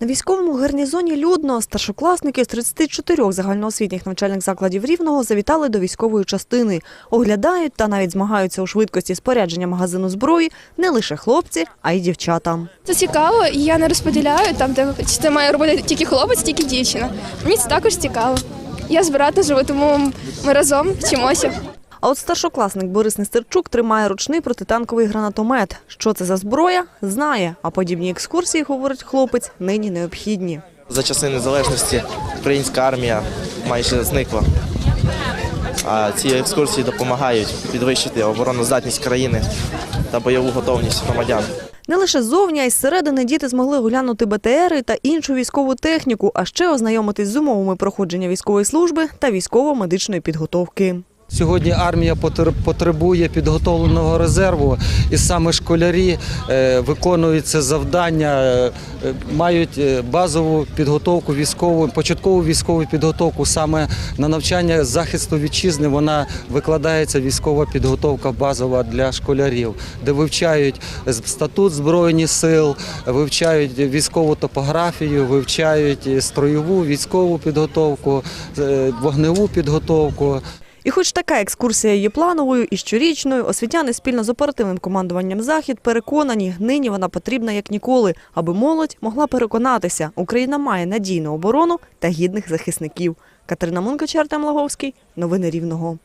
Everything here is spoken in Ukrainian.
На військовому гарнізоні людно старшокласники з 34 загальноосвітніх навчальних закладів Рівного завітали до військової частини. Оглядають та навіть змагаються у швидкості спорядження магазину зброї не лише хлопці, а й дівчата. Це цікаво, і я не розподіляю там, де це має робити тільки хлопець, тільки дівчина. Мені це також цікаво. Я з братом живу, тому ми разом вчимося. А от старшокласник Борис Нестерчук тримає ручний протитанковий гранатомет. Що це за зброя, знає. А подібні екскурсії, говорить хлопець, нині необхідні. За часи незалежності українська армія майже зникла. А ці екскурсії допомагають підвищити обороноздатність країни та бойову готовність громадян. Не лише ззовні, а й зсередини діти змогли оглянути БТРи та іншу військову техніку, а ще ознайомитись з умовами проходження військової служби та військово-медичної підготовки. Сьогодні армія потр- потребує підготовленого резерву, і саме школярі е, виконують це завдання, е, мають е, базову підготовку військову, початкову військову підготовку. Саме на навчання захисту вітчизни вона викладається військова підготовка базова для школярів, де вивчають статут збройних сил, вивчають військову топографію, вивчають строєву військову підготовку, вогневу підготовку. І хоч така екскурсія є плановою і щорічною, освітяни спільно з оперативним командуванням «Захід» переконані, нині вона потрібна як ніколи, аби молодь могла переконатися, Україна має надійну оборону та гідних захисників. Катерина Мункачар, Артем Лаговський. Новини Рівного.